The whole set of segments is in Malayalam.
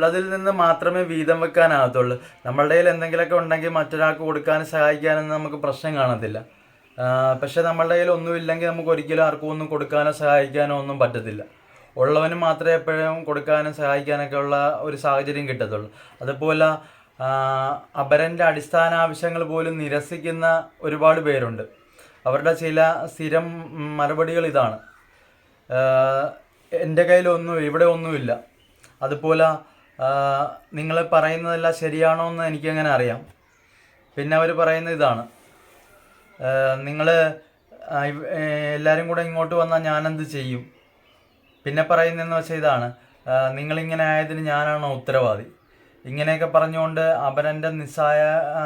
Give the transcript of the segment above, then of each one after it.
ഉള്ളതിൽ നിന്ന് മാത്രമേ വീതം വെക്കാനാകത്തുള്ളൂ. നമ്മളുടെ കയ്യിൽ എന്തെങ്കിലുമൊക്കെ ഉണ്ടെങ്കിൽ മറ്റൊരാൾക്ക് കൊടുക്കാനും സഹായിക്കാനൊന്നും നമുക്ക് പ്രശ്നം കാണത്തില്ല. പക്ഷേ നമ്മളുടെ കയ്യിൽ ഒന്നുമില്ലെങ്കിൽ നമുക്ക് ഒരിക്കലും ആർക്കും ഒന്നും കൊടുക്കാനോ സഹായിക്കാനോ ഒന്നും പറ്റത്തില്ല. ഉള്ളവന് മാത്രമേ എപ്പോഴും കൊടുക്കാനും സഹായിക്കാനൊക്കെ ഉള്ള ഒരു സാഹചര്യം കിട്ടത്തുള്ളൂ. അതുപോലെ അപരന്റെ അടിസ്ഥാന ആവശ്യങ്ങൾ പോലും നിരസിക്കുന്ന ഒരുപാട് പേരുണ്ട്. അവരുടെ ചില സ്ഥിരം മറുപടികൾ ഇതാണ്. എന്റെ കയ്യിലൊന്നും ഇവിടെ ഒന്നുമില്ല. അതുപോലെ നിങ്ങൾ പറയുന്നതെല്ലാം ശരിയാണോ എന്ന് എനിക്കങ്ങനെ അറിയാം. പിന്നെ അവർ പറയുന്ന ഇതാണ്. നിങ്ങൾ എല്ലാവരും കൂടെ ഇങ്ങോട്ട് വന്നാൽ ഞാനെന്ത് ചെയ്യും? പിന്നെ പറയുന്നതെന്ന് വെച്ചാൽ ഇതാണ്. നിങ്ങളിങ്ങനെ ആയതിന് ഞാനാണോ ഉത്തരവാദി. ഇങ്ങനെയൊക്കെ പറഞ്ഞുകൊണ്ട് അപരന്റെ നിസ്സായ ആ,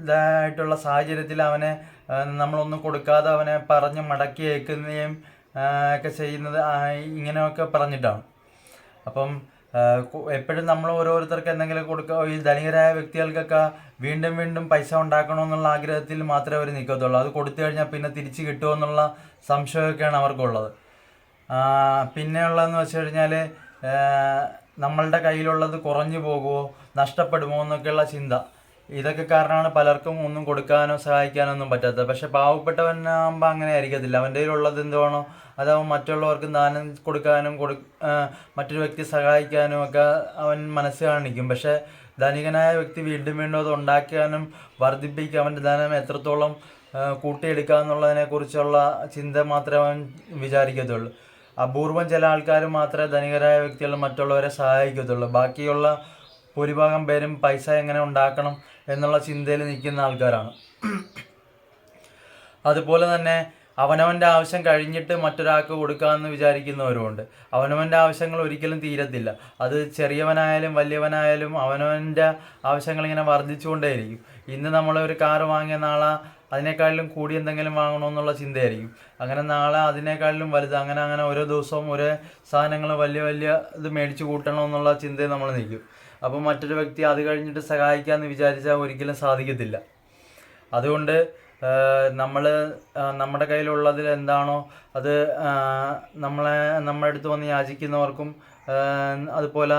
ഇതായിട്ടുള്ള സാഹചര്യത്തിൽ അവനെ നമ്മളൊന്നും കൊടുക്കാതെ അവനെ പറഞ്ഞ് മടക്കി അയക്കുന്നതും ഒക്കെ ചെയ്യുന്നത് ഇങ്ങനെയൊക്കെ പറഞ്ഞിട്ടാണ്. അപ്പം എപ്പോഴും നമ്മൾ ഓരോരുത്തർക്ക് എന്തെങ്കിലും കൊടുക്കുക ഈ ധനികരായ വ്യക്തികൾക്കൊക്കെ വീണ്ടും വീണ്ടും പൈസ ഉണ്ടാക്കണമെന്നുള്ള ആഗ്രഹത്തിൽ മാത്രമേ അവർ നിൽക്കത്തുള്ളൂ. അത് കൊടുത്തു കഴിഞ്ഞാൽ പിന്നെ തിരിച്ച് കിട്ടുമെന്നുള്ള സംശയമൊക്കെയാണ് അവർക്കുള്ളത്. പിന്നെയുള്ളതെന്ന് വെച്ച് കഴിഞ്ഞാൽ നമ്മളുടെ കയ്യിലുള്ളത് കുറഞ്ഞു പോകുമോ നഷ്ടപ്പെടുമോ എന്നൊക്കെയുള്ള ചിന്ത. ഇതൊക്കെ കാരണമാണ് പലർക്കും ഒന്നും കൊടുക്കാനോ സഹായിക്കാനോ ഒന്നും പറ്റാത്തത്. പക്ഷെ പാവപ്പെട്ടവനാകുമ്പോൾ അങ്ങനെ ആയിരിക്കത്തില്ല. അവന്റെ കയ്യിലുള്ളത് എന്താണോ അതവൻ മറ്റുള്ളവർക്ക് ദാനം കൊടുക്കാനും കൊടു മറ്റൊരു വ്യക്തി സഹായിക്കാനും ഒക്കെ അവൻ മനസ്സ് കാണിക്കും. പക്ഷെ ധനികനായ വ്യക്തി വീണ്ടും വീണ്ടും അത് ഉണ്ടാക്കാനും വർദ്ധിപ്പിക്കുക അവന്റെ ധനം എത്രത്തോളം കൂട്ടിയെടുക്കുക എന്നുള്ളതിനെ കുറിച്ചുള്ള ചിന്ത മാത്രമേ അവൻ വിചാരിക്കത്തുള്ളൂ. അപൂർവം ചില ആൾക്കാർ മാത്രമേ ധനികരായ വ്യക്തികൾ മറ്റുള്ളവരെ സഹായിക്കത്തുള്ളൂ. ബാക്കിയുള്ള ഭൂരിഭാഗം പേരും പൈസ എങ്ങനെ ഉണ്ടാക്കണം എന്നുള്ള ചിന്തയിൽ നിൽക്കുന്ന ആൾക്കാരാണ്. അതുപോലെ തന്നെ അവനവന്റെ ആവശ്യം കഴിഞ്ഞിട്ട് മറ്റൊരാൾക്ക് കൊടുക്കാമെന്ന് വിചാരിക്കുന്നവരുമുണ്ട്. അവനവന്റെ ആവശ്യങ്ങൾ ഒരിക്കലും തീരത്തില്ല. അത് ചെറിയവനായാലും വലിയവനായാലും അവനവന്റെ ആവശ്യങ്ങൾ ഇങ്ങനെ വർദ്ധിച്ചുകൊണ്ടേയിരിക്കും. ഇന്ന് നമ്മളൊരു കാറ് വാങ്ങിയ നാളെ അതിനേക്കാളിലും കൂടി എന്തെങ്കിലും വാങ്ങണമെന്നുള്ള ചിന്തയായിരിക്കും. അങ്ങനെ നാളെ അതിനേക്കാളിലും വലുത് അങ്ങനെ അങ്ങനെ ഓരോ ദിവസവും ഓരോ സാധനങ്ങൾ വലിയ വലിയ ഇത് മേടിച്ച് കൂട്ടണമെന്നുള്ള ചിന്തയിൽ നമ്മൾ നിൽക്കും. അപ്പോൾ മറ്റൊരു വ്യക്തി അത് കഴിഞ്ഞിട്ട് സഹായിക്കാമെന്ന് വിചാരിച്ചാൽ ഒരിക്കലും സാധിക്കത്തില്ല. അതുകൊണ്ട് നമ്മൾ നമ്മുടെ കയ്യിലുള്ളതിൽ എന്താണോ അത് നമ്മളെ നമ്മുടെ അടുത്ത് വന്ന് യാചിക്കുന്നവർക്കും അതുപോലെ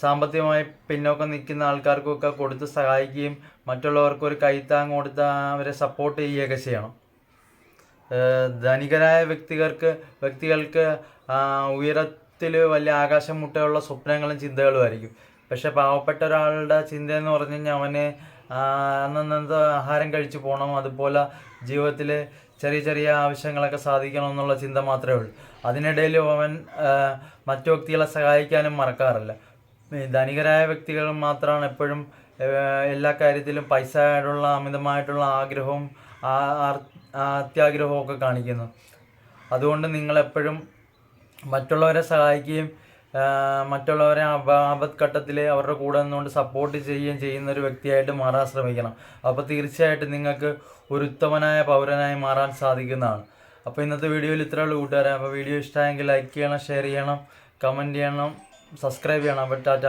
സാമ്പത്തികമായി പിന്നോക്കം നിൽക്കുന്ന ആൾക്കാർക്കൊക്കെ കൊടുത്ത് സഹായിക്കുകയും മറ്റുള്ളവർക്ക് ഒരു കൈത്താങ് കൊടുത്ത് അവരെ സപ്പോർട്ട് ചെയ്യുകയൊക്കെ ചെയ്യണം. ധനികരായ വ്യക്തികൾക്ക് വ്യക്തികൾക്ക് ഉയരത്തിൽ വലിയ ആകാശം മുട്ടയുള്ള സ്വപ്നങ്ങളും ചിന്തകളും ആയിരിക്കും. പക്ഷെ പാവപ്പെട്ട ഒരാളുടെ ചിന്ത എന്ന് പറഞ്ഞു കഴിഞ്ഞാൽ അവന് അന്നന്നത്തെ ആഹാരം കഴിച്ചു പോകണം അതുപോലെ ജീവിതത്തിൽ ചെറിയ ചെറിയ ആവശ്യങ്ങളൊക്കെ സാധിക്കണം എന്നുള്ള ചിന്ത മാത്രമേ ഉള്ളൂ. അതിനിടയിൽ അവൻ മറ്റു വ്യക്തികളെ സഹായിക്കാനും മറക്കാറില്ല. ധനികരായ വ്യക്തികൾ മാത്രമാണ് എപ്പോഴും എല്ലാ കാര്യത്തിലും പൈസ ആയിട്ടുള്ള അമിതമായിട്ടുള്ള ആഗ്രഹവും അത്യാഗ്രഹവും ഒക്കെ കാണിക്കുന്നു. അതുകൊണ്ട് നിങ്ങളെപ്പോഴും മറ്റുള്ളവരെ സഹായിക്കുകയും മറ്റുള്ളവരെ ആപത് ഘട്ടത്തിൽ അവരുടെ കൂടെ നിന്നുകൊണ്ട് സപ്പോർട്ട് ചെയ്യുകയും ചെയ്യുന്ന ഒരു വ്യക്തിയായിട്ട് മാറാൻ ശ്രമിക്കണം. അപ്പോൾ തീർച്ചയായിട്ടും നിങ്ങൾക്ക് ഒരു ഉത്തമനായ പൗരനായി മാറാൻ സാധിക്കുന്നതാണ്. അപ്പോൾ ഇന്നത്തെ വീഡിയോയിൽ ഇത്രയുള്ള കൂട്ടുകാരെ. അപ്പോൾ വീഡിയോ ഇഷ്ടമായെങ്കിൽ ലൈക്ക് ചെയ്യണം ഷെയർ ചെയ്യണം കമന്റ് ചെയ്യണം. സബ്സ്ക്രൈബ് ചെയ്യണം ടാറ്റ.